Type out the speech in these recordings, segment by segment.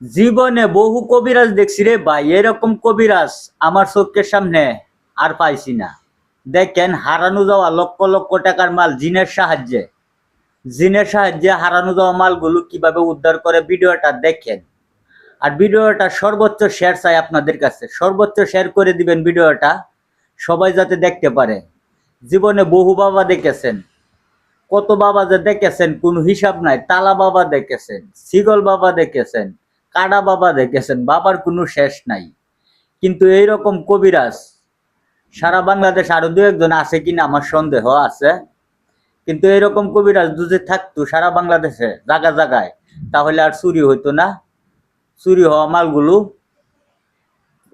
জীবনে বহু কবিরাজ দেখছি রে ভাই, এরকম কবিরাজ আমার চোখের সামনে আর পাইছি না। দেখেন হারানো যাওয়া লক্ষ লক্ষ টাকার মাল জিনের সাহায্যে। জিনের সাহায্যে হারানো যাওয়া মালগুলো কীভাবে উদ্ধার করে ভিডিওটা দেখেন। আর ভিডিওটা সর্বোচ্চ শেয়ার চাই আপনাদের কাছে। সর্বোচ্চ শেয়ার করে দিবেন ভিডিওটা, সবাই যাতে দেখতে পারে। জীবনে বহু বাবা দেখেছেন। কত বাবা যে দেখেছেন, কোনো হিসাব নাই। তালা বাবা দেখেছেন, সিগল বাবা দেখেছেন। কাডা বাবা দেখেছেন, বাবার কোনো শেষ নাই। কিন্তু এই রকম কবিরাজ, সারা বাংলাদেশ আরও দু একজন আছে কিনা আমার সন্দেহ আছে। কিন্তু এরকম কবিরাজ যদি থাকতো সারা বাংলাদেশে জায়গা জায়গায় তাহলে আর চুরি হইতো না। চুরি হওয়া মালগুলো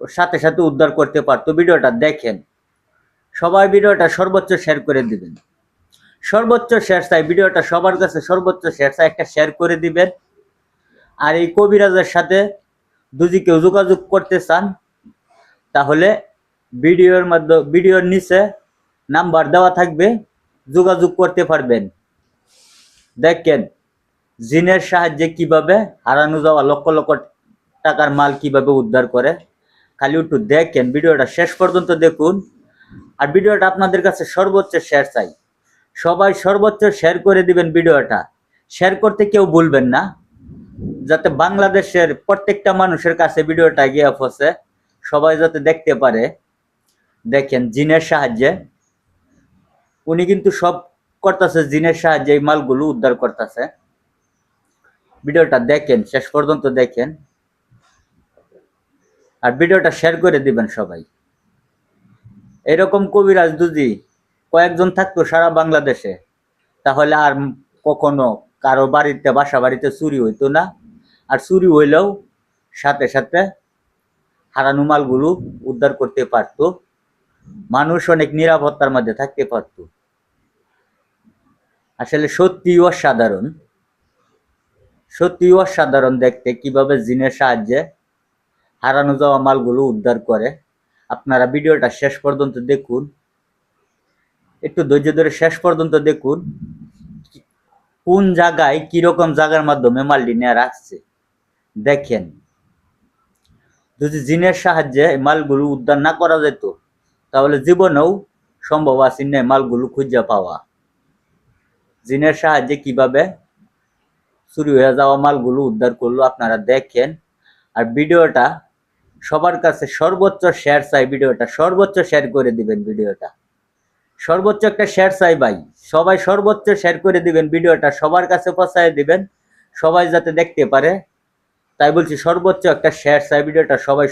সাথে সাথে উদ্ধার করতে পারতো। ভিডিওটা দেখেন। সবাই ভিডিওটা সর্বোচ্চ শেয়ার করে দিবেন। সর্বোচ্চ শেয়ার চাই, ভিডিওটা সবার কাছে সর্বোচ্চ শেয়ার চাই, একটা শেয়ার করে দিবেন। আর এই কবিরাজের সাথে যদি কেউ যোগাযোগ করতে চান, তাহলে ভিডিওর মাধ্যমে ভিডিওর নিচে নাম্বার দেওয়া থাকবে, যোগাযোগ করতে পারবেন। দেখেন, জিনের সাহায্যে কীভাবে হারানো যাওয়া লক্ষ লক্ষ টাকার মাল কীভাবে উদ্ধার করে। খালি একটু দেখেন, ভিডিওটা শেষ পর্যন্ত দেখুন। আর ভিডিওটা আপনাদের কাছে সর্বোচ্চ শেয়ার চাই। সবাই সর্বোচ্চ শেয়ার করে দিবেন ভিডিওটা। শেয়ার করতে কেউ ভুলবেন না। যাতে বাংলাদেশের প্রত্যেকটা মানুষের কাছে ভিডিওটা গিয়ে পৌঁছে সবাই যাতে দেখতে পারে। দেখেন, জিনের সাহায্যে। উনি কিন্তু সব করতেছে, জিনের সাহায্যে এই মালগুলো উদ্ধার করতেছে। ভিডিওটা দেখেন, শেষ পর্যন্ত দেখেন। আর ভিডিওটা শেয়ার করে দিবেন সবাই। এরকম কবিরাজ যদি কয়েকজন থাকতো সারা বাংলাদেশে, তাহলে আর কখনো কারও বাড়িতে, বাসা বাড়িতে চুরি হইতো না। আর চুরি হইলেও সাথে সাথে হারানো মালগুলো উদ্ধার করতে পারতো। মানুষ অনেক নিরাপত্তার মধ্যে থাকতে পারত। আসলে সত্যি অসাধারণ। সত্যি অসাধারণ দেখতে কীভাবে জিনের সাহায্যে হারানো যাওয়া মালগুলো উদ্ধার করে। আপনারা ভিডিওটা শেষ পর্যন্ত দেখুন। একটু ধৈর্য ধরে শেষ পর্যন্ত দেখুন। কোন জায়গায় কীরকম জায়গার মাধ্যমে মালটি নিয়ে রাখছে। দেখেন, যদি জিনের সাহায্যে মালগুলো উদ্ধার না করা যেত, তাহলে জীবনেও সম্ভব আছে না মালগুলো খুঁজে পাওয়া। জিনের সাহায্যে কীভাবে চুরি হয়ে যাওয়া মালগুলো উদ্ধার করল আপনারা দেখেন। আর ভিডিওটা সবার কাছে সর্বোচ্চ শেয়ার চাই ভিডিওটা, সর্বোচ্চ শেয়ার করে দিবেন ভিডিওটা। সর্বোচ্চ একটা শেয়ার চাই ভাই, সবাই সর্বোচ্চ শেয়ার করে দিবেন ভিডিওটা, সবার কাছে পৌঁছায় দিবেন, সবাই যাতে দেখতে পারে তাই বলছি সর্বোচ্চ একটা শেয়ার চাই ভিডিওটা সবাই